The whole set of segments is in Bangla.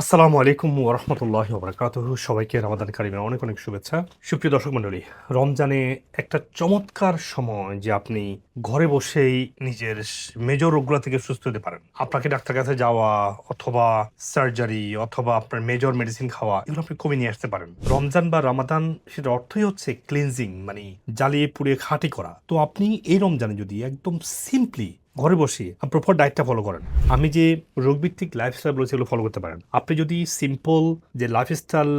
আসসালামু আলাইকুম ওরহমতুল্লাহ বরকাত সবাইকে রামাদান কারিমের অনেক অনেক শুভেচ্ছা। সুপ্রিয় দর্শক মণ্ডলী, রমজানে একটা চমৎকার সময় যে আপনি ঘরে বসেই নিজের মেজর রোগগুলো থেকে সুস্থ হতে পারেন। আপনাকে ডাক্তার কাছে যাওয়া অথবা সার্জারি অথবা আপনার মেজর মেডিসিন খাওয়া, এগুলো আপনি কমে নিয়ে আসতে পারেন। রমজান বা রামাদান সেটা অর্থই হচ্ছে ক্লিনজিং মানে জ্বালিয়ে পুড়িয়ে খাঁটি করা। তো আপনি এই রমজানে যদি একদম সিম্পলি ঘরে বসে প্রপার ডায়েটটা ফলো করেন। আমি যে রোগভিত্তিক লাইফস্টাইল বলেছি এগুলো ফলো করতে পারেন। আপনি যদি সিম্পল যে লাইফস্টাইল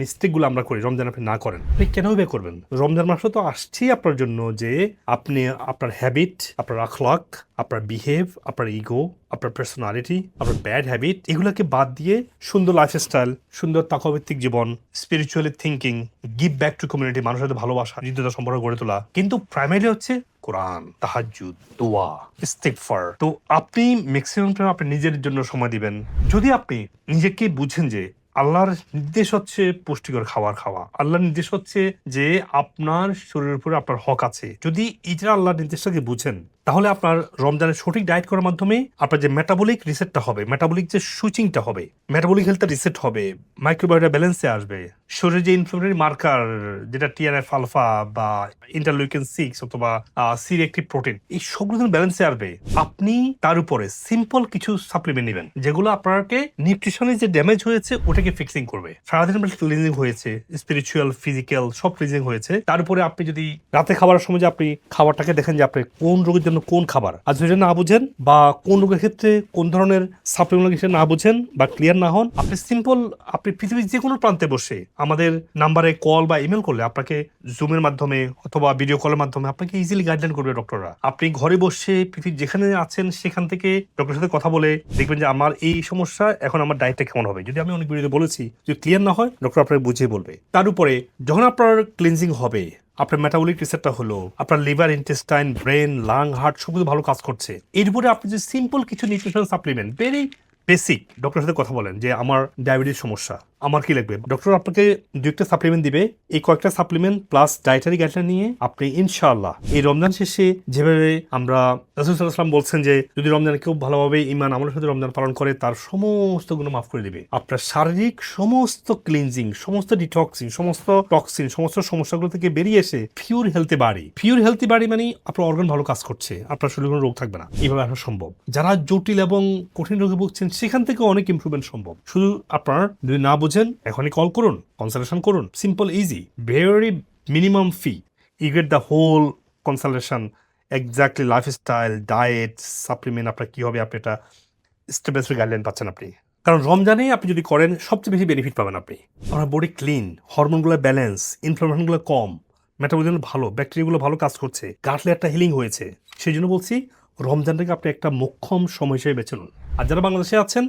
মিস্টেকগুলো আমরা করি, রমজান আপনি না করেন, আপনি কেন বে করবেন? রমজান মাসে তো আসছেই আপনার জন্য যে আপনি আপনার হ্যাবিট আপনার আখলাক আপনার বিহেভ আপনার ইগো আপনার পার্সোনালিটি আপনার ব্যাড হ্যাবিট এগুলোকে বাদ দিয়ে সুন্দর লাইফস্টাইল সুন্দর তাকভিত্তিক জীবন spiritually thinking give back to community মানুষের সাথে ভালোবাসা, হৃদয়তা সম্পর্ক গড়ে তোলা। কিন্তু প্রাইমারি হচ্ছে কোরআন তাহাজুদ দোয়া ইস্তিকফার তো আপনি ম্যাক্সিমাম টাইম আপনি নিজের জন্য সময় দিবেন। যদি আপনি নিজেকে বুঝেন যে আল্লাহর নির্দেশ হচ্ছে পুষ্টিকর খাবার খাওয়া, আল্লাহর নির্দেশ হচ্ছে যে আপনার শরীরের উপরে আপনার হক আছে, যদি এটা আল্লাহর নির্দেশটাকে বুঝেন তাহলে আপনার রমজানের সঠিক ডায়েট করার মাধ্যমে আপনার যে মেটাবলিক রিসেটটা হবে মেটাবলিক যে সুইচিংটা হবে মেটাবলিক হেলথটা রিসেট হবে মাইক্রোবায়োটা ব্যালেন্সে আসবে। শরীরে যে ইনফ্লামেটরি মার্কার যেটা টিআরএফ আলফা বা ইন্টারলিউকেন সিক্স অথবা সিরেক্টিভ প্রোটিন এই সবগুলো ব্যালেন্সে আসবে, আপনি তার উপরে সিম্পল কিছু সাপ্লিমেন্ট নেবেন, যেগুলো আপনাকে নিউট্রিশনে যে ড্যামেজ হয়েছে, ওটাকে ফিক্সিং করবে। সারাদিন ক্লিনিং হয়েছে স্পিরিচুয়াল ফিজিক্যাল সব ক্লিনিং হয়েছে, তার উপরে আপনি যদি রাতে খাবারের সময় যে আপনি খাবারটাকে দেখেন যে আপনি কোন রোগের জন্য কোন খাবার? আর যদি না বুঝেন বা কোন রোগের ক্ষেত্রে কোন ধরনের সাপ্লিমেন্ট না বুঝেন বা ক্লিয়ার না হন, আপনি সিম্পল আপনি পৃথিবীর যে কোনো প্রান্তে বসে আমাদের নাম্বারে কল বা ইমেল করলে আপনাকে জুমের মাধ্যমে অথবা ভিডিও কলের মাধ্যমে আপনাকে ইজিলি গাইডলাইন করবে ডক্টররা আপনি ঘরে বসে পৃথিবীর যেখানে আছেন সেখান থেকে ডক্টরের সাথে কথা বলে দেখবেন যে আমার এই সমস্যা, এখন আমার ডায়েটটা কেমন হবে। যদি আমি অনেক ভিডিওতে বলেছি, যদি ক্লিয়ার না হয় ডক্টর আপনাকে বুঝিয়ে বলবে। তার উপরে যখন আপনার ক্লিনজিং হবে আপনার মেটাবলিক রিসেটটা হলো, আপনার liver intestine brain lung heart সবগুলো ভালো কাজ করছে। এর উপরে আপনি যে সিম্পল কিছু নিউট্রিশন সাপ্লিমেন্ট ভেরি বেসিক ডক্টরের সাথে কথা বলেন যে আমার ডায়াবেটিস সমস্যা। আমার কি লাগবে? ডক্টর আপনাকে দু একটা সাপ্লিমেন্ট দিবে। এই কয়েকটা সাপ্লিমেন্ট প্লাস ডায়েটারি গাইডলাইন নিয়ে আপনি ইনশাআল্লাহ এই রমজান শেষে যেভাবে আমরা রাসুলাম বলছেন যে যদি রমজান কেউ ভালোভাবে ইমান আমলের সাথে রমজান পালন করে, তার সমস্ত গুণ মাফ করে দিবে। আপনার শারীরিক সমস্ত ক্লিনজিং সমস্ত ডিটক্সিং সমস্ত টক্সিন সমস্ত সমস্যাগুলো থেকে বেরিয়ে এসে পিওর হেলথে বাড়ি পিওর হেলথি বাড়ি মানে আপনার অর্গান ভালো কাজ করছে, আপনার শরীরে কোনো রোগ থাকবে না। এইভাবে আসা সম্ভব। যারা জটিল এবং কঠিন রোগে ভুগছেন, সেখান থেকে অনেক ইমপ্রুভমেন্ট সম্ভব। শুধু আপনার যদি না বুঝেন, এখনই কল করুন কনসালটেশন করুন simple easy very minimum fee you get the whole consultation exactly lifestyle diet supplement আপনার কী হবে, আপনি এটা স্টেপ বাই স্টেপ গাইডলাইন পাচ্ছেন আপনি। কারণ রমজানে আপনি যদি করেন, সবচেয়ে বেশি বেনিফিট পাবেন আপনি। আপনার বডি ক্লিন হরমোনগুলো ব্যালেন্স ইনফ্লামেশনগুলো কম মেটাবলিজম ভালো ব্যাকটেরিয়াগুলো ভালো কাজ করছে গাট একটা হিলিং হয়েছে। সেই জন্য বলছি রমজানটাকে আপনি একটা মোক্ষম সময় হিসেবে বেছে নিন। আর যারা বাংলাদেশে আছেন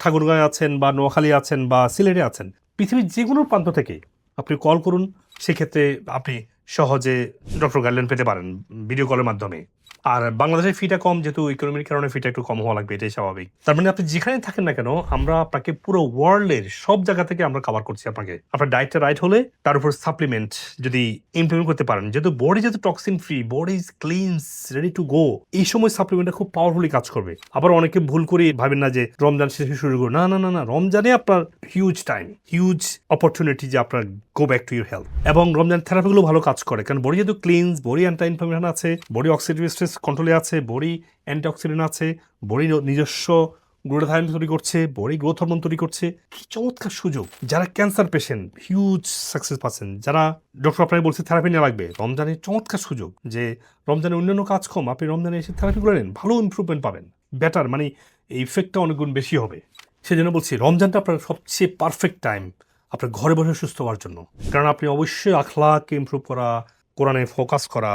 ঠাকুরগাঁয়ে আছেন বা নোয়াখালী আছেন বা সিলেটে আছেন, পৃথিবীর যে কোনো প্রান্ত থেকে আপনি কল করুন। সেক্ষেত্রে আপনি সহজে ডক্টর গাইডলাইন পেতে পারেন ভিডিও কলের মাধ্যমে। আর বাংলাদেশের ফিটা কম, যেহেতু ইকোনমির কারণে ফিটা একটু কম হওয়া লাগবে, এটাই স্বাভাবিক। তার মানে আপনি যেখানে থাকেন না কেন, আমরা আপনাকে পুরো ওয়ার্ল্ডের সব জায়গা থেকে আমরা কভার করছি আপনাকে। আপনার ডায়েটটা রাইট হলে তার উপর সাপ্লিমেন্ট যদি ইমপ্লিমেন্ট করতে পারেন, যেহেতু বডি যেহেতু toxin free body is cleanse ready to go এই সময় সাপ্লিমেন্টটা খুব পাওয়ারফুলি কাজ করবে। আবার অনেকে ভুল করে ভাবেন না যে রমজান শেষে শুরু করব। না না না না, রমজানে আপনার হিউজ টাইম হিউজ অপরচুনিটি যে আপনার go back to your health এবং রমজান থেরাপিগুলো ভালো কাজ করে, কারণ বডি যেহেতু ক্লিনস বডি অ্যান্টি ইনফ্লামেশন আছে বডি অক্সিডেটিভ স্ট্রেস কন্ট্রোলে আছে বডি অ্যান্টিঅক্সিডেন্ট আছে বডি নিজস্ব গ্লুটাথাইন তৈরি করছে বডি গ্রোথ হরমোন তৈরি করছে। কি চমৎকার সুযোগ! যারা ক্যান্সার পেশেন্ট হিউজ সাকসেস পাচ্ছেন, যারা ডক্টর আপনাকে বলছে থেরাপি নেওয়া লাগবে, রমজানে চমৎকার সুযোগ যে রমজানে অন্যান্য কাজ কম, আপনি রমজানে এসে থেরাপি করে নেন, ভালো ইমপ্রুভমেন্ট পাবেন। বেটার মানে এই ইফেক্টটা অনেক গুণ বেশি হবে। সেই জন্য বলছি, রমজানটা আপনার সবচেয়ে পারফেক্ট টাইম আপনার ঘরে বসে সুস্থ হওয়ার জন্য। কারণ আপনি অবশ্যই আখলাকে ইমপ্রুভ করা, কোরআনে ফোকাস করা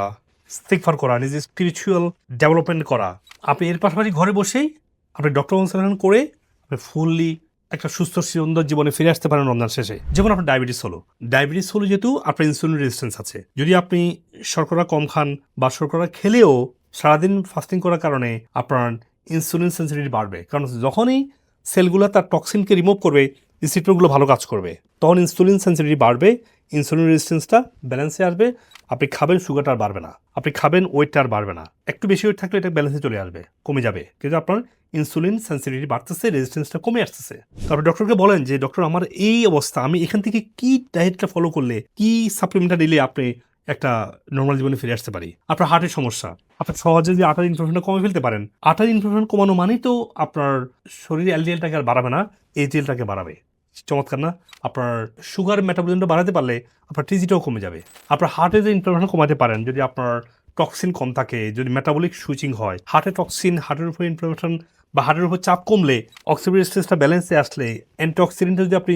স্টিকফার করা, নিজের স্পিরিচুয়াল ডেভেলপমেন্ট করা। আপনি এর পাশাপাশি ঘরে বসেই আপনি ডক্টর কনসালটেশন করে আপনি ফুললি একটা সুস্থ, সুন্দর জীবনে ফিরে আসতে পারেন রমজান শেষে। যেমন আপনার ডায়াবেটিস হলো। ডায়াবেটিস হলো যেহেতু আপনার ইনসুলিন রেজিস্ট্যান্স আছে। যদি আপনি শর্করা কম খান বা শর্করা খেলেও সারাদিন ফাস্টিং করার কারণে আপনার ইনসুলিন সেন্সিটিভিটি বাড়বে। কারণ যখনই সেলগুলো তার টক্সিনকে রিমুভ করবে রিসিপ্টরগুলো ভালো কাজ করবে। তখন ইনসুলিন সেন্সিটিভিটি বাড়বে ইনসুলিন রেজিস্ট্যান্সটা ব্যালেন্সে আসবে, আপনি খাবেন সুগারটা আর বাড়বে না। আপনি খাবেন ওয়েটটা আর বাড়বে না। একটু বেশি ওয়েট থাকলে এটা ব্যালেন্সে চলে আসবে, কমে যাবে। কিন্তু আপনার ইনসুলিন সেন্সিটিভিটি বাড়তেছে রেজিস্ট্যান্সটা কমে আসতেছে। তারপর ডক্টরকে বলেন যে ডক্টর আমার এই অবস্থা, আমি এখান থেকে কি ডায়েটটা ফলো করলে, কি সাপ্লিমেন্টটা নিলে আপনি একটা নর্মাল জীবনে ফিরে আসতে পারি? আপনার হার্টের সমস্যা। আপনি সহজে যদি আটার ইনফ্লেশনটা কমে ফেলতে পারেন আটার ইনফ্লেশন কমানো মানেই তো আপনার শরীরে এলডিএলটাকে আর বাড়াবে না এইচডিএলটাকে বাড়াবে। চমৎকার না? আপনার সুগার মেটাবলিজমটা বাড়াতে পারলে আপনার টিজিটাও কমে যাবে। আপনার হার্টের যে ইনফ্লেশন কমাতে পারেন। যদি আপনার টক্সিন কম থাকে, যদি মেটাবলিক সুইচিং হয় হার্টে টক্সিন হার্টের উপর ইনফ্লেমেশন বা হার্টের উপর চাপ কমলে অক্সিজেন ব্যালেন্সে আসলে অ্যান্টিঅক্সিডেন্টটা যদি আপনি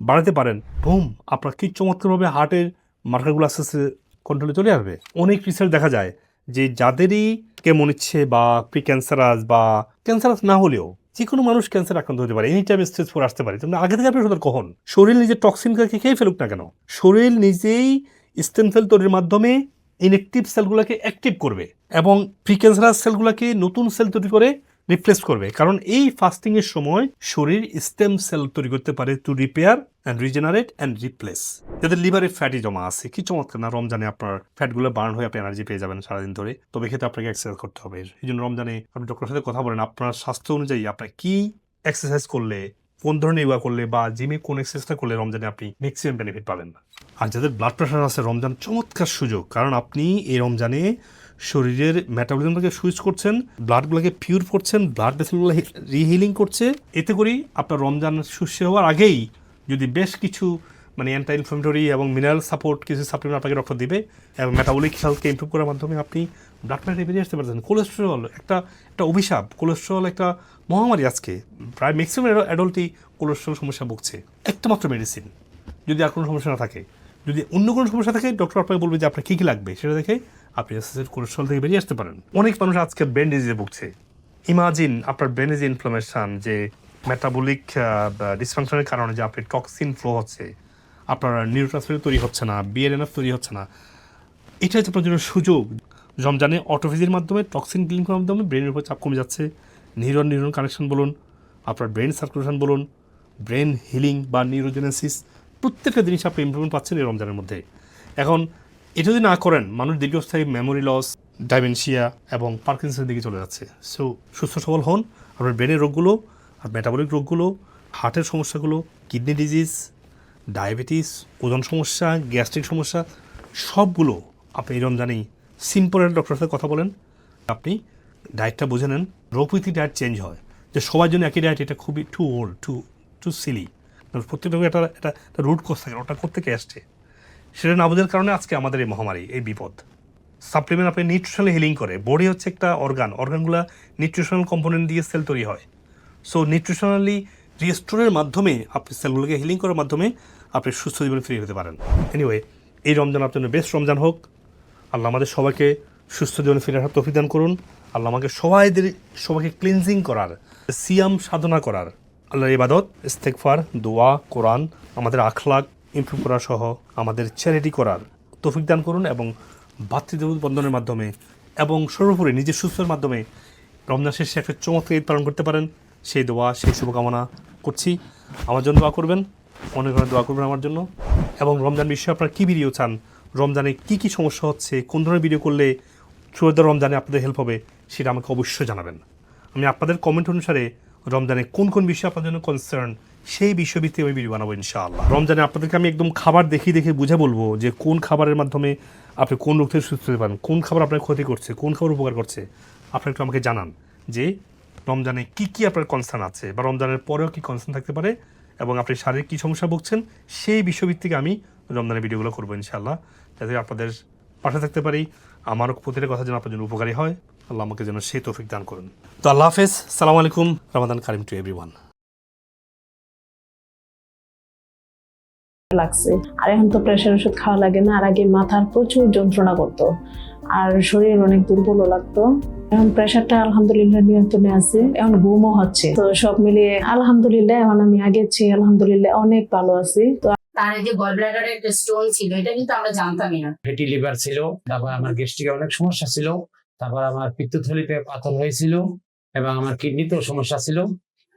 বাড়াতে পারেন বুম আপনার কি চমৎকারভাবে হার্টের মার্কারগুলো আস্তে আস্তে কন্ট্রোলে চলে আসবে। অনেক রিসার্চ দেখা যায় যে যাদেরই কেমন ইচ্ছে বা প্রি ক্যান্সারাস বা ক্যান্সারাস না হলেও যে কোনো মানুষ ক্যান্সার আক্রান্ত হতে পারে এনি টাইম স্টেজ ফোর আসতে পারে। তোমরা আগে থেকে আপনি সতর্ক হন। শরীর নিজের টক্সিনকে খেয়ে ফেলুক না কেন? শরীর নিজেই স্টেম সেল তৈরির মাধ্যমে ইনএক্টিভ সেলগুলোকে অ্যাক্টিভ করবে এবং প্রি ক্যান্সারাস সেলগুলোকে নতুন সেল তৈরি করে রিপ্লেস করবে। কারণ এই ফাস্টিং এর সময় শরীর স্টেম সেল তৈরি করতে পারে to repair and regenerate and replace যাদের লিভারে ফ্যাটি জমা আছে, কি চমৎকার না? রমজানে আপনার ফ্যাটগুলো বার্ন হয়ে আপনি এনার্জি পেয়ে যাবেন সারাদিন ধরে। তবে ক্ষেত্রে আপনাকে এক্সারসাইজ করতে হবে। এই জন্য রমজানে আপনি ডক্টরের সাথে কথা বলেন, আপনার স্বাস্থ্য অনুযায়ী আপনার কি এক্সারসাইজ করলে, কোন ধরনের ইয়োগা করলে বা জিমে কোন এক্সারসাইজটা করলে রমজানে আপনি ম্যাক্সিমাম বেনিফিট পাবেন? আর যাদের ব্লাড প্রেশার আছে, রমজান চমৎকার সুযোগ। কারণ আপনি এই রমজানে শরীরের মেটাবলিজমটাকে সুইচ করছেন ব্লাডগুলোকে পিওর করছেন ব্লাড ভেসেলগুলো রিহিলিং করছে। এতে করেই আপনার রমজান সুস্থ হওয়ার আগেই যদি বেশ কিছু মানে অ্যান্টি ইনফ্লামেটরি এবং মিনারেল সাপোর্ট কিছু সাপ্লিমেন্ট আপনাকে ডক্টর দিবে এবং মেটাবলিক হেলথকে ইমপ্রুভ করার মাধ্যমে আপনি ব্লাড প্রেশার বেরিয়ে আসতে পারছেন কোলেস্ট্রল একটা একটা অভিশাপ কোলেস্ট্রল একটা মহামারী আজকে। প্রায় ম্যাক্সিমাম অ্যাডল্টই কোলেস্ট্রল সমস্যা ভুগছে। একটা মাত্র মেডিসিন যদি আর কোনো সমস্যা না থাকে। যদি অন্য কোনো সমস্যা থাকে ডক্টর আপনাকে বলবে যে আপনার কী কী লাগবে, সেটা দেখে আপনি আস্তে কোলেস্ট্রল থেকে বেরিয়ে আসতে পারেন। অনেক মানুষ আজকে ব্রেন ডিজিজে ভুগছে। ইমাজিন আপনার ব্রেনে যে ইনফ্লামেশন যে মেটাবলিক ডিসফাংশনের কারণে যে আপনি টক্সিন ফ্লো হচ্ছে, আপনার নিউট্রান্সমিটার তৈরি হচ্ছে না বিএনএফ তৈরি হচ্ছে না। এটা হচ্ছে আপনার জন্য সুযোগ। রমজানে অটোফিজির মাধ্যমে টক্সিন ক্লিন করার মাধ্যমে ব্রেনের উপর চাপ কমে যাচ্ছে। নিউরন নিউরন কানেকশন বলুন, আপনার ব্রেন সার্কুলেশন বলুন ব্রেন হিলিং বা নিউরোজেনেসিস প্রত্যেকটা জিনিস আপনি ইমপ্রুভমেন্ট পাচ্ছেন এই রমজানের মধ্যে। এখন এটা যদি না করেন, মানুষ দীর্ঘস্থায়ী মেমোরি লস ডাইমেনশিয়া এবং পার্কিনসের দিকে চলে যাচ্ছে। সো সুস্থ সবল হন, আপনার ব্রেনের রোগগুলো আর মেটাবলিক রোগগুলো হার্টের সমস্যাগুলো কিডনি ডিজিজ ডায়াবেটিস ওজন সমস্যা গ্যাস্ট্রিক সমস্যা, সবগুলো আপনি এরম রমজানেই সিম্পল ডক্টরের সাথে কথা বলেন। আপনি ডায়েটটা বুঝে নেন রোগভিত্তিক ডায়েট চেঞ্জ হয়। যে সবার জন্য একই ডায়েট এটা খুবই too old too too silly প্রত্যেকটা একটা একটা রুট কোর্স থাকে, ওটা কোথেকে আসছে। সেটা না কারণে আজকে আমাদের এই মহামারী, এই বিপদ। সাপ্লিমেন্ট আপনি নিউট্রিশনাল হিলিং করে বডি হচ্ছে একটা অর্গান অর্গানগুলো নিউট্রিশনাল কম্পোনেন্ট দিয়ে সেল তৈরি হয়। সো নিউট্রিশনালি রিস্টোরের মাধ্যমে আপনি সেলগুলোকে হিলিং করার মাধ্যমে আপনি সুস্থ জীবনে ফিরে হতে পারেন। এনিওয়ে এই রমজান আপনার জন্য বেস্ট রমজান হোক। আল্লাহ আমাদের সবাইকে সুস্থ জীবনে ফিরে আসার তফিদান করুন। আল্লাহ আমাকে সবাইদের, সবাইকে ক্লিনজিং করার, সিয়াম সাধনা করার। আল্লাহর ইবাদত ইস্তেকফার দোয়া, কোরআন, আমাদের আখলাক করা সহ আমাদের চ্যারিটি করার তৌফিক দান করুন এবং ভাতৃদেব বন্ধনের মাধ্যমে এবং সর্বোপরি নিজের সুস্থের মাধ্যমে রমজান শেষে একটা চমৎকার ঈদ পালন করতে পারেন। সেই দোয়া, সেই শুভকামনা করছি। আমার জন্য দোয়া করবেন, অনেক অনেক দোয়া করবেন আমার জন্য। এবং রমজান বিষয়ে আপনারা কী ভিডিও চান? রমজানে কী কী সমস্যা হচ্ছে? কোন ধরনের ভিডিও করলে চুয়াদ রমজানে আপনাদের হেল্প হবে? সেটা আমাকে অবশ্যই জানাবেন। আমি আপনাদের কমেন্ট অনুসারে রমজানে কোন কোন বিষয়ে আপনার জন্য কনসার্ন সেই বিষয়ভিত্তিক আমি ভিডিও বানাবো ইনশাআল্লাহ। রমজানে আপনাদেরকে আমি একদম খাবার দেখে দেখে বুঝে বলব যে কোন খাবারের মাধ্যমে আপনি কোন রোগ থেকে সুস্থ হতে পারেন, কোন খাবার আপনার ক্ষতি করছে, কোন খাবার উপকার করছে আপনি একটু আমাকে জানান যে রমজানে কি কি আপনার কনসার্ন আছে বা রমজানের পরেও কি কনসার্ন থাকতে পারে এবং আপনি শারীরিক কী সমস্যা ভুগছেন, সেই বিষয়ভিত্তিক আমি রমজানের ভিডিওগুলো করব ইনশাআল্লাহ, যাতে আপনাদের পাশে থাকতে পারি। আমারও প্রতিটা কথা যেন আপনার জন্য উপকারী হয়। আল্লাহ আমাকে যেন সেই তৌফিক দান করুন। তো আল্লাহ হাফেজ। সালাম আলাইকুম। রমাদান কারিম টু এভরিওয়ান লাগছে। আর এখন তো প্রেশার ওষুধ খাওয়া লাগে না আর আগে মাথার প্রচুর যন্ত্রণা করতো। আর শরীর অনেক দুর্বলও লাগতো। এখন প্রেশারটা আলহামদুলিল্লাহ নিয়ন্ত্রণে আছে এখন ঘুমও হচ্ছে। তো সব মিলিয়ে আলহামদুলিল্লাহ এখন আমি চেয়ে আলহামদুলিল্লাহ অনেক ভালো আছি। তো তার এই যে গল ব্লাডারে একটা স্টোন ছিল এটা কিন্তু আমরা জানতামই না। ফ্যাটি লিভার ছিল তারপর আমার গ্যাস্ট্রিকে অনেক সমস্যা ছিল তারপর আমার পিত্তথলিতে পাথর হয়েছিল এবং আমার কিডনিতেও সমস্যা ছিল।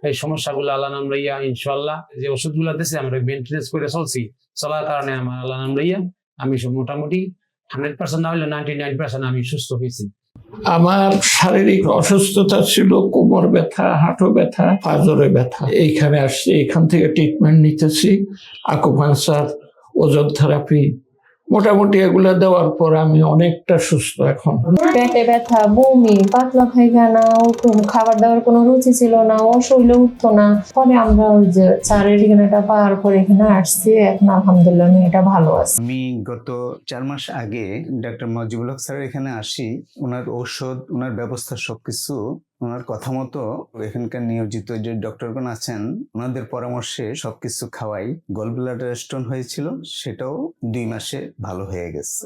এই সমস্যাগুলো আল্লাহ নাম লইয়া ইনশাল্লাহ যে ওষুধগুলো দিয়েছে আমরা মেনটেন্স করে চলছি। চলার কারণে আমার আল্লাহ নাম লইয়া আমি সব মোটামুটি হান্ড্রেড পার্সেন্ট না হলে নাইনটি নাইন পার্সেন্ট আমি সুস্থ হয়েছি। আমার শারীরিক অসুস্থতা ছিল, কোমর ব্যথা, হাঁটু ব্যথা, পাঁজরে ব্যথা। এইখানে আসছি এখান থেকে ট্রিটমেন্ট নিতেছি। আকুপাঞ্চার ওজন থেরাপি মোটামুটি এগুলো দেওয়ার পর আমি অনেকটা সুস্থ এখন। পেটে ব্যথা বমি পাতলা পায়খানা ওরকম খাবার দাবার কোনো রুচি ছিল না অশৈলে উঠতো না। পরে আমরা ওই যে চারের ঠিকানাটা পাওয়ার পর এখানে আসছি এখন আলহামদুলিল্লাহ আমি এটা ভালো আছি। আমি গত চার মাস আগে ডাক্তার মজিবুল হক স্যারের এখানে আসি ওনার ঔষধ ওনার ব্যবস্থা সবকিছু ওনার কথা মতো এখানকার নিয়োজিত যে ডক্টরগণ আছেন, ওনাদের পরামর্শে সবকিছু খাওয়াই গল ব্লাডার স্টোন হয়েছিল, সেটাও দুই মাসে ভালো হয়ে গেছে।